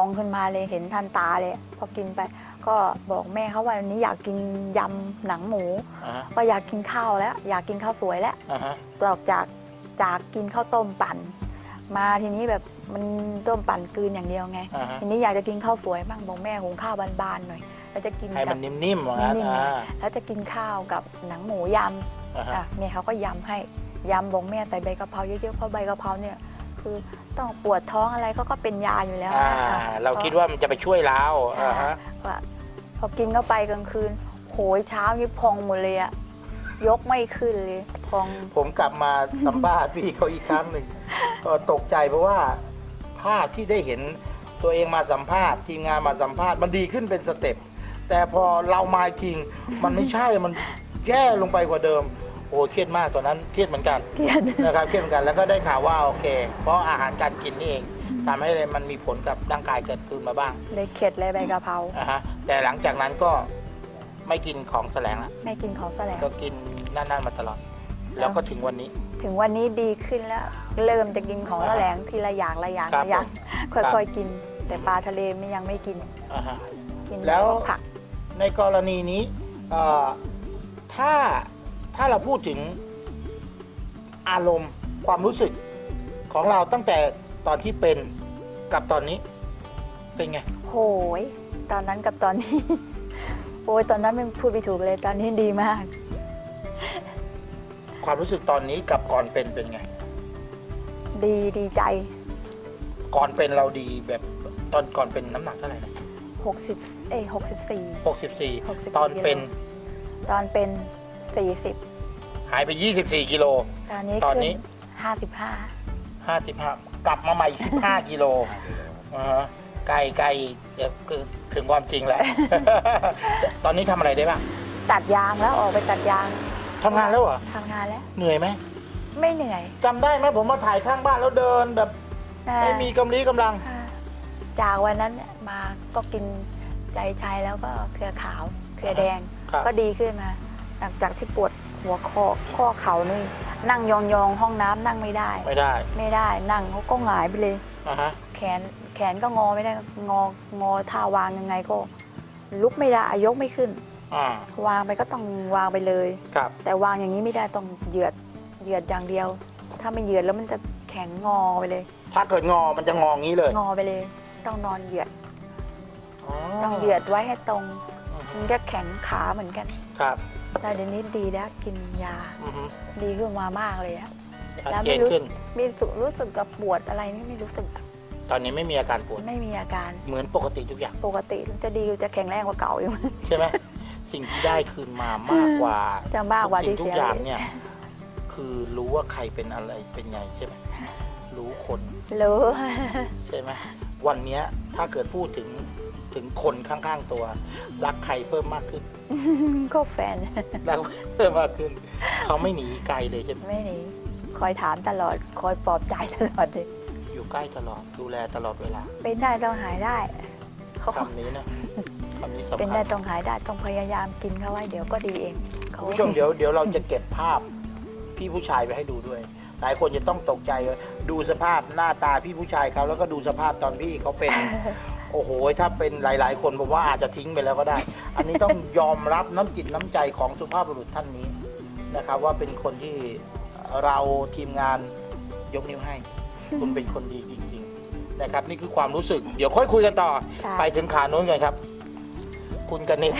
องขึ้นมาเลยเห็นทันตาเลย พอกินไป ก็บอกแม่เขาว่าวันนี้อยากกินยำหนังหมู อ่าฮะก็อยากกินข้าวแล้ว อยากกินข้าวสวยแล้ว อ่าฮะออกจากจากกินข้าวต้มปั่น มาทีนี้แบบมันต้มปั่นกลืนอย่างเดียวไง อ่าฮะทีนี้อยากจะกินข้าวสวยบ้างบอกแม่หุงข้าวบานๆหน่อย แล้วจะกินให้กัมับ นนิ่มๆว่างั้นนิ่มๆ อ่าแล้วจะกินข้าวกับหนังหมูยอ่าำฮะอะแม่เขาก็ยำให้ยำบอกแม่ใส่ใบกะเพราเยอะๆเพราะใบกะเพราเนี่ย คือต้องปวดท้องอะไรก็ก็เป็นยาอยู่แล้วอ่านะอะเราคิดว่ามันจะไปช่วยเราอ่าฮะว่าพอกินเข้าไปกลางคืน โหยเช้านี่พองหมดเลยอะยกไม่ขึ้นเลยพอง ผมกลับมาสัมภาษณ์พี่เขาอีกครั้งหนึ่งก็ตกใจเพราะว่าภาพที่ได้เห็นตัวเองมาสัมภาษณ์ ทีมงานมาสัมภาษณ์มันดีขึ้นเป็นสเต็ปแต่พอเรามาจริง มันไม่ใช่มันแย่ลงไปกว่าเดิมโอ้เครียดมากตอนนั้นเครียดเหมือนกันเกลียด นะครับเครียดเหมือนกันแล้วก็ได้ข่าวว่าโอเค เพราะอาหารการกินนี่เองทำให้มันมีผลกับร่างกายเกิดขึ้นมาบ้างเลยเข็ดเลยใบกะเพรานะฮะแต่หลังจากนั้นก็ไม่กินของแสลงละไม่กินของแสลงก็กินนั่นๆมาตลอด แล้วก็ถึงวันนี้ ถึงวันนี้ดีขึ้นแล้ว เริ่มจะกินของแสลงทีละอย่างละอย่างครับละอย่างผมค่อยๆกิน แต่ปลาทะเลไม่ยังไม่กินอ่าฮะ กินแล้ว ผัก ในกรณีนี้เอ่อถ้าถ้าเราพูดถึงอารมณ์ความรู้สึกของเราตั้งแต่ตอนที่เป็นกับตอนนี้ เป็นไง โหย ตอนนั้นกับตอนนี้ โอ้ยตอนนั้นมันพูดไม่ถูกเลยตอนนี้ดีมาก ความรู้สึกตอนนี้กับก่อนเป็นเป็นไง ดีดีใจ ก่อนเป็นเราดีแบบตอนก่อนเป็นน้ำหนักเท่าไหร่นะ60เอ้ย64หกสิบสี่64ตอนเป็น ตอนเป็น40หายไปยี่สิบสี่กิโล ตอนนี้ตอนนี้ขึ้55ห้าสิบห้ากลับมาใหม่สิบห้ากิโลอ่าฮะใกล้ใกล้เดี๋ยวคือถึงความจริงแล้ว ตอนนี้ทำอะไรได้บ้างตัดยางแล้วออกไปตัดยางทำงานแล้วเหรอ ทำงานแล้ว เหนื่อยไหมไม่เหนื่อยจำได้ไหมผมมาถ่ายข้างบ้านแล้วเดินแบบนะไม่มีกำลีกำลัง อ่าจากวันนั้นเนี่ยมาก็กินใจชัยแล้วก็เครือขาว เครือแดง ครับ ก็ดีขึ้นมาหลังจากที่ปวด หัวคอข้อเข่านี่นั่งยองๆห้องน้ำนั่งไม่ได้ ไม่ได้ไม่ได้นั่งเขาก็หงายไปเลยนะฮะแขนแขนก็งอไม่ได้งองอท่าวางยังไงก็ ลุกไม่ได้ยกไม่ขึ้น อ่าวางไปก็ต้องวางไปเลย ครับแต่วางอย่างนี้ไม่ได้ต้องเหยียดเหยียดอย่างเดียว ถ้าไม่เหยียดแล้วมันจะแข็งงอไปเลย ถ้าเกิดงอมันจะงองี้เลยงอไปเลย ต้องนอนเหยียดอ๋อต้องเหยียดไว้ให้ตรงอือฮึมันก็แข็งขาเหมือนกัน ครับ แต่เดี๋ยวนี้ดีแล้วกินยา อือฮึดีขึ้นมามากเลยอะ ชัดแล้วเจไม่นรู้ ขึ้น มีสุรู้สึกกับปวดอะไรนี่ไม่รู้สึกตอนนี้ไม่มีอาการปวด ไม่มีอาการเหมือนปกติทุกอย่าง ปกติจะดีจะแข็งแรงกว่าเก่าอยู่ ใช่ไหม สิ่งที่ได้คืนมามากกว่าจะมากกว่าทุที่สิ่งทุเสีกยอย่างเลยเนี่ย คือรู้ว่าใครเป็นอะไรเป็นไงใช่ไหมรู้คน รู้ ใช่ไหมวันเนี้ยถ้าเกิดพูดถึง ถึงคนข้างๆตัว รักใครเพิ่มมากขึ้น ก็แฟน รักเพิ่มมากขึ้น เขาไม่หนีไกลเลยใช่ไหมไม่หนีคอยถามตลอด คอยปลอบใจตลอดเลยอยู่ใกล้ตลอดดูแลตลอดเวลา เป็นได้ต้องหายได้เขาคำนี้นะคำนี้สำเป็นคัได้ญต้องหายได้ต้องพยายามกินเขาไว้เดี๋ยวก็ดีเองเขาคุณผู้ชมเดี๋ยวเดี๋ยวเราจะเก็บภาพพี่ผู้ชายไปให้ดูด้วย หลายคนจะต้องตกใจว่าดูสภาพหน้าตาพี่ผู้ชายเขาแล้วก็ดูสภาพตอนพี่เขาเป็น โอ้โห ถ้าเป็นหลาย ๆ คนผมว่าอาจจะทิ้งไปแล้วก็ได้ อันนี้ต้องยอมรับน้ำจิตน้ำใจของสุภาพบุรุษท่านนี้นะครับ ว่าเป็นคนที่เราทีมงานยกนิ้วให้ คุณเป็นคนดีจริง ๆ นะครับ นี่คือความรู้สึก เดี๋ยวค่อยคุยกันต่อค่ะไปถึงขาโน้นกันครับ คุณกนิษฐ์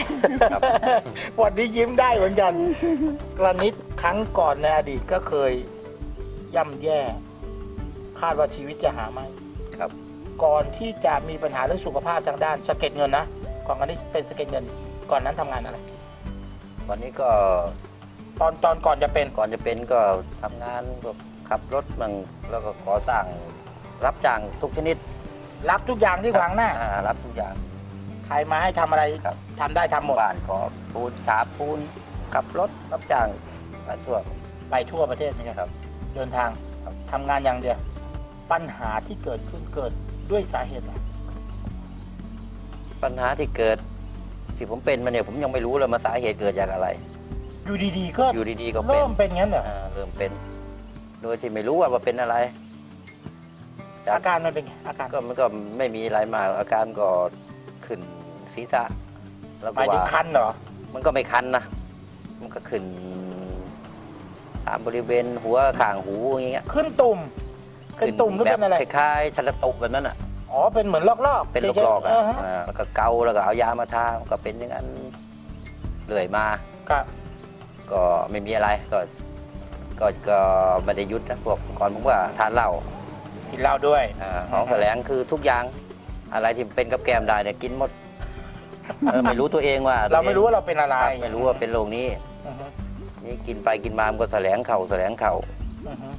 วันนี้ยิ้มได้เหมือนกันกรณิตครั้งก่อนในอดีตก็เคยย่ำแย่ คาดว่าชีวิตจะหาไม่ครับ ก่อนที่จะมีปัญหาเรื่องสุขภาพทางด้านสะเก็ดเงินนะก่อนกรณิตเป็นสะเก็ดเงิน ก่อนนั้นทำงานอะไรวันนี้ก็ตอนตอนก่อนจะเป็นก่อนจะเป็นก็ทำงานแบบขับรถมั่งแล้วก็ก่อสร้างรับจ้างทุกชนิด รับทุกอย่างที่ขวางหน้าอ่รับทุกอย่างใครมาให้ทำอะไรครับทำได้ทำหมดบ้านขอปูนฉาบปูนขับรถรับจ้างไปทั่วไปทั่วประเทศนี่ครับ เดินทางครับทำงานอย่างเดียว ปัญหาที่เกิดขึ้นเกิด ด้วยสาเหตุอะไรปัญหาที่เกิดที่ผมเป็นมาเนี่ยผมยังไม่รู้เลยมาสาเหตุเกิดจากอะไร อยู่ดีๆก็อยู่ดีๆก็เป็นเริ่มเป็นงั้นเหรออ่าเริ่มเป็น โดยที่ไม่รู้ว่าว่าเป็นอะไรจากอาการมันเป็นไงอาการก็มันก็ไม่มีอะไรมากอาการก็ขึ้นศีรษะแล้วหก็มายถึงว่าคันเหรอมันก็ไม่คันนะมันก็ขึ้นตามบริเวณหัวข้างหูอย่างเงี้ยขึ้นตุ่ม เป็นตุ่มหรือเป็นอะไร แบบคล้ายๆทะเลตุกแบบนั้นอะ อ๋อ เป็นเหมือนลอกๆเป็นฉยๆลอกๆอะเฮอ่าแล้วก็เกาแล้วก็เอายามาทามันก็เป็นอย่างนั้นเรื่อยมา ครับ ก็ไม่มีอะไรก็ก็ก็ไม่ได้หยุดนะพวกก่อนผมว่าทานเหล้ากินเหล้าด้วย อ่าของแสลงคือทุกอย่าง อะไรที่เป็นกับแกล้มได้เนี่ยกินหมดเออไม่รู้ตัวเองว่าเราไม่รู้ว่าเราเป็นอะไรครับไม่รู้ว่าเป็นโรคนี้ อือฮึนี่กินไปกินมามันก็แสลงเข่าแสลงเข่าอือฮึ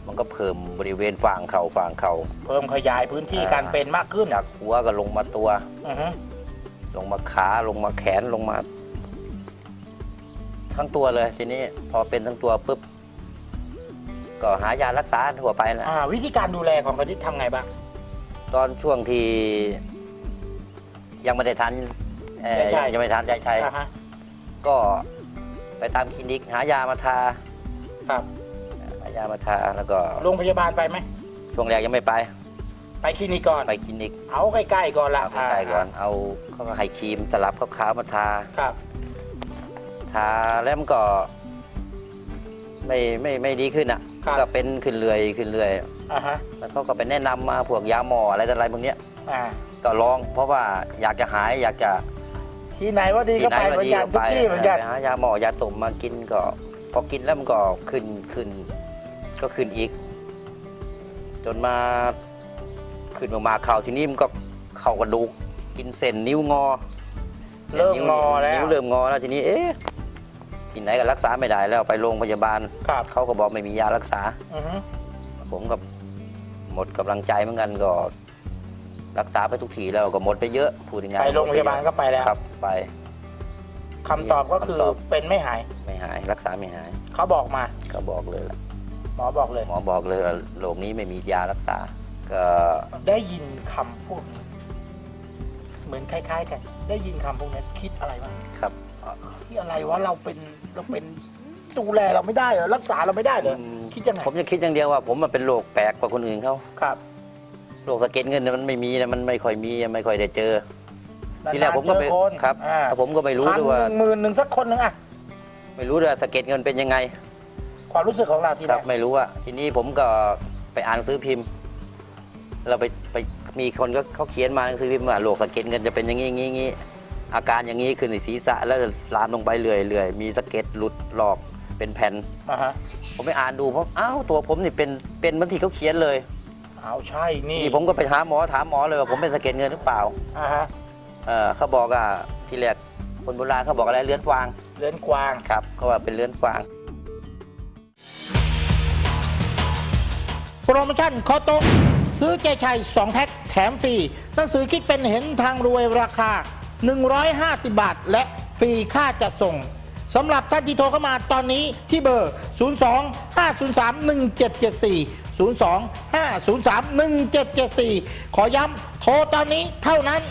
มันก็เพิ่มบริเวณฝ่างเข่าฝ่างเข่าเพิ่มขยายพื้นที่อ่าการเป็นมากขึ้นจากหัวก็ลงมาตัวอือฮึลงมาขาลงมาแขนลงมา ทั้งตัวเลยทีนี้พอเป็นทั้งตัวปุ๊บก็หายารักษาทั่วไปแหละอ่าวิธีการดูแลของกระดิษทำไงบ้างตอนช่วงที่ ยังไม่ได้ทันเอ่อใจชัยยังไม่ทันใจชัยอ่าฮะก็ไปตามคลินิกหายามาทาครับหา ยามาทาแล้วก็โรงพยาบาลไปไหม ช่วงแรกยังไม่ไป ไปคลินิกก่อน ไปคลินิก เอาใกล้ๆก่อนละเอาใกล้ๆก่อน เอาเขาก็ให้ครีมสลับขาวๆมาทา ครับ ทาแล้วมันก็ ไม่ไม่ไม่ดีขึ้นอะ ครับก็เป็นขึ้นเรื่อยขึ้นเรื่อยอ่าฮะ แล้วเขาก็ไปแนะนำมาพวกยาหมออะไรต่ออะไรพวกเนี้ย อ่า ก็ลองเพราะว่าอยากจะหายอยากจะที่ไหนว่าดีก็ไปเหมือนกันทุกที่เหมือนกันไปหายาหมอยาตุ่มมากินก็ พอกินแล้วมันก็ขึ้นขึ้น ก็ขึ้นอีก จนมาขึ้นมามาเข่าทีนี้มันก็เข่ากระดูก กินเส้นนิ้วงอเริ่มนิ้วงอแล้วนิ้วเริ่มงอแล้วทีนี้ เอ๊ะที่ไหนก็รักษาไม่ได้แล้วไปโรงพยาบาลครับเขาก็บอกไม่มียารักษาอือฮึผมก็หมดกำลังใจเหมือนกันก็ รักษาไปทุกทีแล้วก็หมดไปเยอะพูดยังไงไปโรงพยาบาลก็ไปแล้วครับ ไปคำตอบก็คือคำตอบเป็นไม่หาย ไม่หาย รักษาไม่หาย เขาบอกมาก็บอกเลยล่ะ หมอบอกเลย หมอบอกเลยว่าโรคนี้ไม่มียารักษา ก็ได้ยินคำพวกนี้เหมือนคล้าย ๆ กัน ได้ยินคำพวกนี้คิดอะไรบ้างครับที่อะไรวะเราเป็นเราเป็นดูแลเราไม่ได้เหรอรักษาเราไม่ได้เหรออืมคิดยังไงผมจะคิดอย่างเดียวว่า ผมมันเป็นโรคแปลกกว่าคนอื่นเขาครับโรคสะเก็ดเงินเนี่ยมันไม่มีนะมันไม่ค่อยมีไม่ค่อยได้เจอนานๆทีแรกผมก็ไปเจอคนครับอ่าแต่ผมก็ไม่รู้พันด้วยหว่า นึ่งหมื่นหนึ่งสักคนหนึ่งอะ ไม่รู้ด้วยว่าสะเก็ดเงินเป็นยังไง ความรู้สึกของเราทีคแรรับกไม่รู้อะทีนี้ผมก็ไปอ่านหนังสือพิมพ์ เราไปไปมีคนก็เขาเขียนมาหนังสือพิมพ์ว่าโรคสะเก็ดเงินจะเป็นอย่างนี้อย่างนี้อย่างนี้อาการอย่างนี้ขึ้นในศีรษะแล้วลามลงไปเรื่อยเรื่อยมีสะเก็ดหลุดหลอกเป็นแผ่น อ่าฮะผมไปอ่านดูเพราะอ้าวตัวผมนี่เป็นเป็นเหมือนที่เขาเขียนเลยเอาใช่นี่นี่ผมก็ไปหาหมอถามหมอเลยว่าผมเป็นสะเก็ดเงินหรือเปล่าอ่าฮะเออเขาบอกอะทีแรกคนโบราณเขาบอกอะไรเลื้อนฟางเลือนกวาง ครับเขาว่าเป็นเลื้อนฟาง โปรโมชั่นคอโตะซื้อเจชัย 2 แพ็คแถมฟรีหนังสือคิดเป็นเห็นทางรวยราคา 150 บาท และฟรีค่าจัดส่งสำหรับท่านที่โทรเข้ามาตอนนี้ที่เบอร์ 02 503 1774 02 503 1774 ขอย้ำโทรตอนนี้เท่านั้น